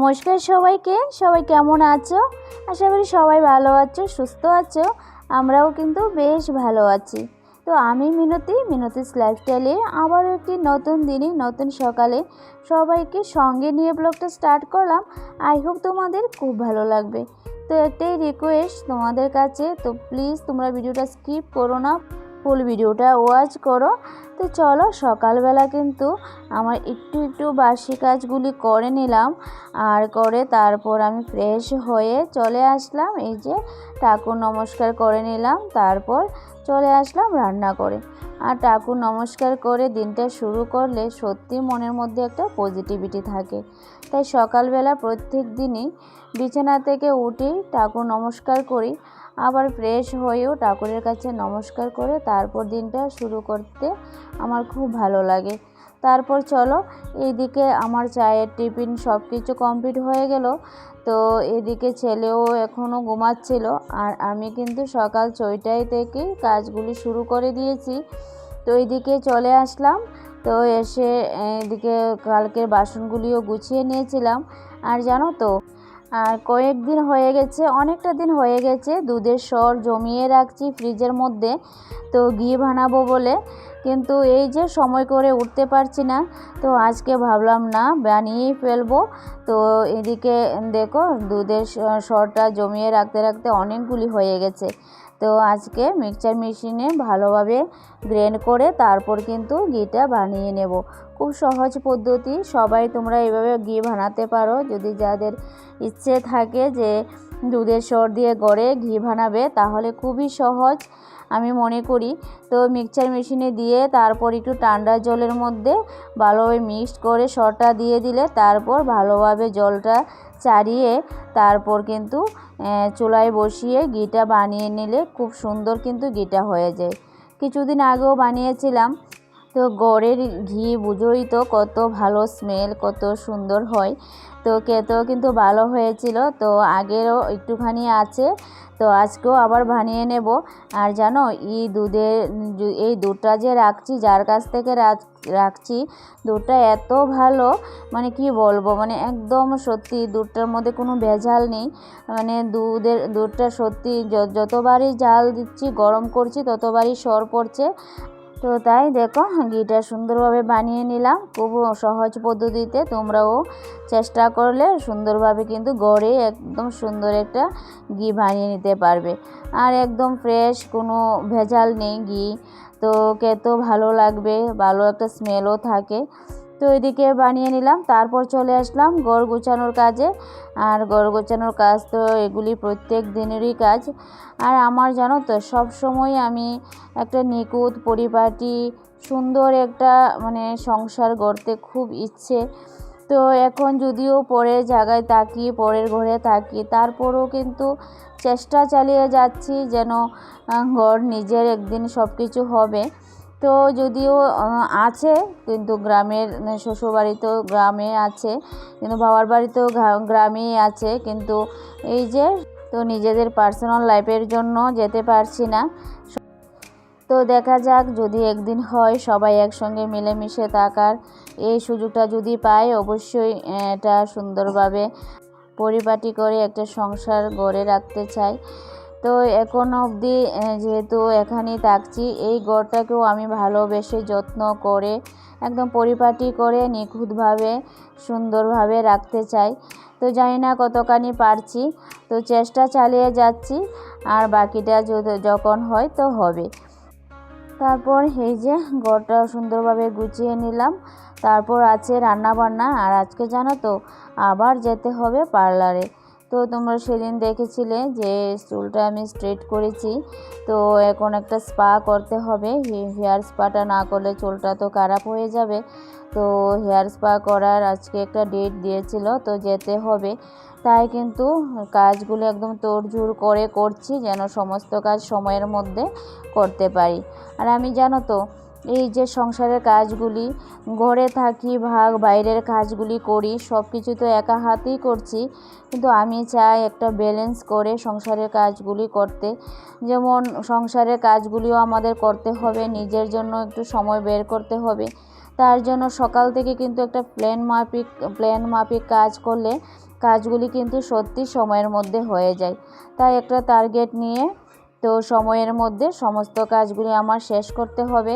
নমস্কার সবাইকে। সবাই কেমন আছো? আশা করি সবাই ভালো আছো, সুস্থ আছো। আমরাও কিন্তু বেশ ভালো আছি। তো আমি মিনতি, মিনতিস লাইফস্টাইলে আবারও একটি নতুন দিনে, নতুন সকালে সবাইকে সঙ্গে নিয়ে ব্লগটা স্টার্ট করলাম। আই হোপ তোমাদের খুব ভালো লাগবে। তো একটাই রিকোয়েস্ট তোমাদের কাছে। তো প্লিজ তোমরা ভিডিওটা স্কিপ করো না। ফুল ভিডিওটা ওয়াচ করো। তো চলো, সকালবেলা কিন্তু আমার একটু একটু বাসি কাজগুলি করে নিলাম আর করে তারপর আমি ফ্রেশ হয়ে চলে আসলাম। এই যে ঠাকুর নমস্কার করে নিলাম, তারপর চলে আসলাম রান্না করে। আর ঠাকুর নমস্কার করে দিনটা শুরু করলে সত্যি মনের মধ্যে একটা পজিটিভিটি থাকে। তাই সকালবেলা প্রত্যেক দিনই বিছানা থেকে উঠি ঠাকুর নমস্কার করি। আবার ফ্রেশ হয়েও ঠাকুরের কাছে নমস্কার করে তারপর দিনটা শুরু করতে আমার খুব ভালো লাগে। তারপর চলো, এইদিকে আমার চায়ের টিফিন সব কিছু কমপ্লিট হয়ে গেল। তো এদিকে ছেলেও এখনও ঘুমাচ্ছিল আর আমি কিন্তু সকাল ছয়টায় থেকেই কাজগুলি শুরু করে দিয়েছি। তো এইদিকে চলে আসলাম। তো এসে এদিকে কালকের বাসনগুলিও গুছিয়ে নিয়েছিলাম। আর জানো তো আর কয়েকদিন হয়ে গেছে, অনেকটা দিন হয়ে গেছে, দুধের স্বর জমিয়ে রাখছি ফ্রিজের মধ্যে, তো ঘি বানাবো বলে, কিন্তু এই যে সময় করে উঠতে পারছি না, তো আজকে ভাবলাম না বানিয়েই ফেলব, তো এদিকে দেখো দুধের স্বরটা জমিয়ে রাখতে রাখতে অনেকগুলি হয়ে গেছে। তো আজকে মিক্সচার মেশিনে ভালোভাবে গ্রেন্ড করে তারপর কিন্তু ঘিটা বানিয়ে নেব। খুব সহজ পদ্ধতি, সবাই তোমরা এভাবে ঘি বানাতে পারো। যদি যাদের ইচ্ছে থাকে যে দুধের সর দিয়ে গড়ে ঘি বানাবে, তাহলে খুবই সহজ, আমি মনে করি। তো মিক্সচার মেশিনে দিয়ে তারপর একটু ঠান্ডা জলের মধ্যে ভালোভাবে মিক্সড করে সরটা দিয়ে দিলে তারপর ভালোভাবে জলটা চাড়িয়ে তারপর কিন্তু চুলায় বসিয়ে ঘিটা বানিয়ে নিলে খুব সুন্দর কিন্তু ঘিটা হয়ে যায়। কিছুদিন আগেও বানিয়েছিলাম তো গড়ের ঘি বুঝোই তো কত ভালো স্মেল কত সুন্দর হয়। তো খেতেও কিন্তু ভালো হয়েছিল। তো আগেরও একটুখানি আছে। তো আজকেও আবার বানিয়ে নেব। আর জানো, এই দুধের এই দুধটা যে রাখছি, যার কাছ থেকে রাখছি, দুধটা এত ভালো মানে কি বলব মানে একদম সত্যি দুধটার মধ্যে কোনো ভেজাল নেই। মানে দুধের, দুধটা সত্যি যতবারই জাল দিচ্ছি, গরম করছি, ততবারই সর পড়ছে। তো তাই দেখো ঘিটা সুন্দরভাবে বানিয়ে নিলাম। খুব সহজ পদ্ধতিতে তোমরাও চেষ্টা করলে সুন্দরভাবে কিন্তু গড়ে একদম সুন্দর একটা ঘি বানিয়ে নিতে পারবে। আর একদম ফ্রেশ কোনো ভেজাল নেই ঘি, তো কেত ভালো লাগবে, ভালো একটা স্মেলও থাকে। তো এদিকে বানিয়ে নিলাম, তারপর চলে আসলাম গড় গোছানোর কাজে। আর গড় গোছানোর কাজ তো এগুলি প্রত্যেক দিনেরই কাজ। আর আমার জানো তো, সব সময় আমি একটা নিখুঁত পরিপাটি, সুন্দর একটা মানে সংসার গড়তে খুব ইচ্ছে। তো এখন যদিও পরের জায়গায় থাকি, পরের ঘরে থাকি, তারপরেও কিন্তু চেষ্টা চালিয়ে যাচ্ছি যেন ঘর নিজের একদিন সব কিছু হবে। তো যদিও আছে কিন্তু গ্রামের শ্বশুরবাড়ি তো গ্রামে আছে, কিন্তু বাবার বাড়িতেও গ্রামেই আছে, কিন্তু এই যে তো নিজেদের পার্সোনাল লাইফের জন্য যেতে পারছি না। তো দেখা যাক যদি একদিন হয় সবাই একসঙ্গে মিলেমিশে থাকার, এই সুযোগটা যদি পাই অবশ্যই এটা সুন্দরভাবে পরিপাটি করে একটা সংসার গড়ে রাখতে চাই। তো এখন অবধি যেহেতু এখানেই থাকছি, এই গড়টাকেও আমি ভালোবেসে যত্ন করে, একদম পরিপাটি করে নিখুঁতভাবে, সুন্দরভাবে রাখতে চাই। তো জানি না কতখানি পারছি, তো চেষ্টা চালিয়ে যাচ্ছি, আর বাকিটা যখন হয় তো হবে। তারপর এই যে গড়টা সুন্দরভাবে গুছিয়ে নিলাম, তারপর আছে রান্না বান্না আর আজকে জানো তো, আবার যেতে হবে পার্লারে। তো তোমরা সেদিন দেখেছিলে যে চুলটা আমি স্ট্রেট করেছি। তো এখন একটা স্পা করতে হবে। হেয়ার স্পাটা না করলে চুলটা তো খারাপ হয়ে যাবে। তো হেয়ার স্পা করার আজকে একটা ডেট দিয়েছিল, তো যেতে হবে। তাই কিন্তু কাজগুলো একদম তোড়জোড় করে করছি, যেন সমস্ত কাজ সময়ের মধ্যে করতে পারি। আর আমি জানো তো এই যে সংসারের কাজগুলি, ঘরে থাকি, ভাগ, বাইরের কাজগুলি করি সব কিছু তো একা হাতেই করছি। কিন্তু আমি চাই একটা ব্যালেন্স করে সংসারের কাজগুলি করতে। যেমন সংসারের কাজগুলিও আমাদের করতে হবে, নিজের জন্য একটু সময় বের করতে হবে। তার জন্য সকাল থেকে কিন্তু একটা প্ল্যান মাফিক প্ল্যান মাফিক কাজ করলে কাজগুলি কিন্তু সত্যি সময়ের মধ্যে হয়ে যায়। তাই একটা টার্গেট নিয়ে তো সময়ের মধ্যে সমস্ত কাজগুলি আমার শেষ করতে হবে।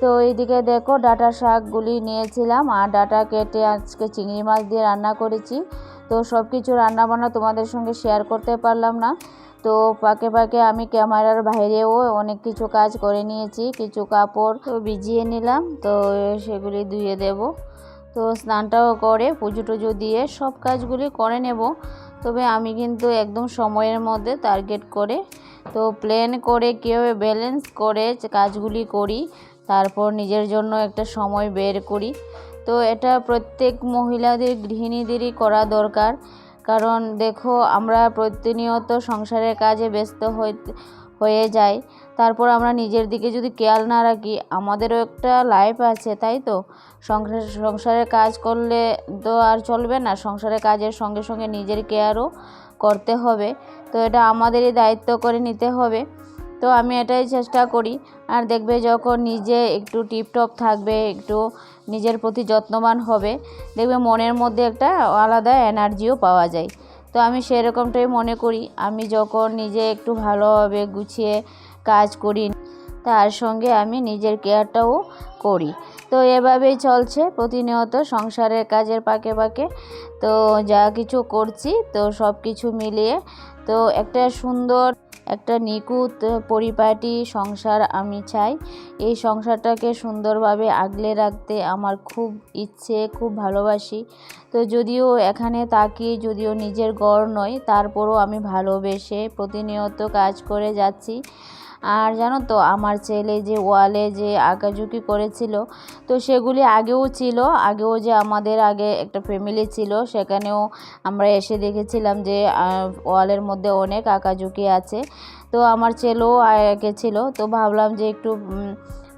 তো এইদিকে দেখো ডাটা শাকগুলি নিয়েছিলাম আর ডাটা কেটে আজকে চিংড়ি মাছ দিয়ে রান্না করেছি। তো সব কিছু রান্নাবান্না তোমাদের সঙ্গে শেয়ার করতে পারলাম না। তো পাকে পাকে আমি ক্যামেরার বাইরেও অনেক কিছু কাজ করে নিয়েছি। কিছু কাপড় ভিজিয়ে নিলাম, তো সেগুলি ধুয়ে দেব। তো স্নানটাও করে, পুজো টুজো দিয়ে সব কাজগুলি করে নেব। তবে আমি কিন্তু একদম সময়ের মধ্যে টার্গেট করে তো প্ল্যান করে কীভাবে ব্যালেন্স করে কাজগুলি করি, তারপর নিজের জন্য একটা সময় বের করি। তো এটা প্রত্যেক মহিলাদের, গৃহিণীদেরই করা দরকার। কারণ দেখো, আমরা প্রতিনিয়ত সংসারের কাজে ব্যস্ত হয়ে যাই। তারপর আমরা নিজের দিকে যদি খেয়াল না রাখি, আমাদেরও একটা লাইফ আছে, তাই তো? সংসার, সংসারের কাজ করলে তো আর চলবে না। সংসারের কাজের সঙ্গে সঙ্গে নিজের কেয়ারও করতে হবে। তো এটা আমাদেরই দায়িত্ব করে নিতে হবে। তো আমি এটাই চেষ্টা করি। আর দেখবে যখন নিজে একটু টিপটপ থাকবে, একটু নিজের প্রতি যত্নবান হবে, দেখবে মনের মধ্যে একটা আলাদা এনার্জিও পাওয়া যায়। তো আমি সেরকমটাই মনে করি। আমি যখন নিজে একটু ভালোভাবে গুছিয়ে কাজ করি, তার সঙ্গে আমি নিজের কেয়ারটাও করি। তো এভাবেই চলছে প্রতিনিয়ত সংসারের কাজের পাকে পাকে। তো যা কিছু করছি, তো সব কিছু মিলিয়ে। তো একটা সুন্দর, একটা নিখুঁত পরিপাটি সংসার আমি চাই। এই সংসারটাকে সুন্দরভাবে আগলে রাখতে আমার খুব ইচ্ছে, খুব ভালোবাসি। তো যদিও এখানে তাকিয়ে যদিও নিজের গড় নয় তারপরও আমি ভালোবেসে প্রতিনিয়ত কাজ করে যাচ্ছি। আর জানো তো, আমার ছেলে যে ওয়ালে যে আঁকাঝুঁকি করেছিল, তো সেগুলি আগেও ছিল। আগেও যে আমাদের আগে একটা ফ্যামিলি ছিল, সেখানেও আমরা এসে দেখেছিলাম যে ওয়ালের মধ্যে অনেক আঁকাঝুঁকি আছে। তো আমার ছেলেও এঁকেছিল তো ভাবলাম যে একটু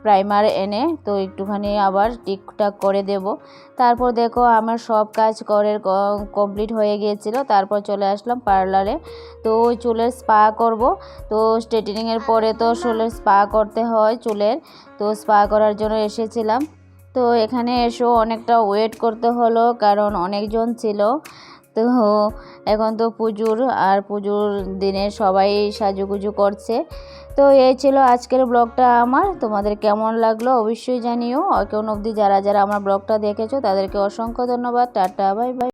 প্রাইমার এনে, তো একটুখানি আবার টিকটাক করে দেব। তারপর দেখো আমার সব কাজ করে কমপ্লিট হয়ে গিয়েছিল। তারপর চলে আসলাম পার্লারে তো ওই চুলের স্পা করব। তো স্ট্রেটেনিংয়ের পরে তো চুলের স্পা করতে হয় চুলের। তো স্পা করার জন্য এসেছিলাম। তো এখানে এসেও অনেকটা ওয়েট করতে হলো, কারণ অনেকজন ছিল। তো এখন তো পুজোর আর পুজোর দিনে সবাই সাজুগুজু করছে। তো এই ছিল আজকের ব্লগটা আমার। তোমাদের কেমন লাগল অবশ্যই জানিও। এখন অবধি যারা যারা আমার ব্লগটা দেখেছ, তাদেরকে অসংখ্য ধন্যবাদ। Tata, bye bye.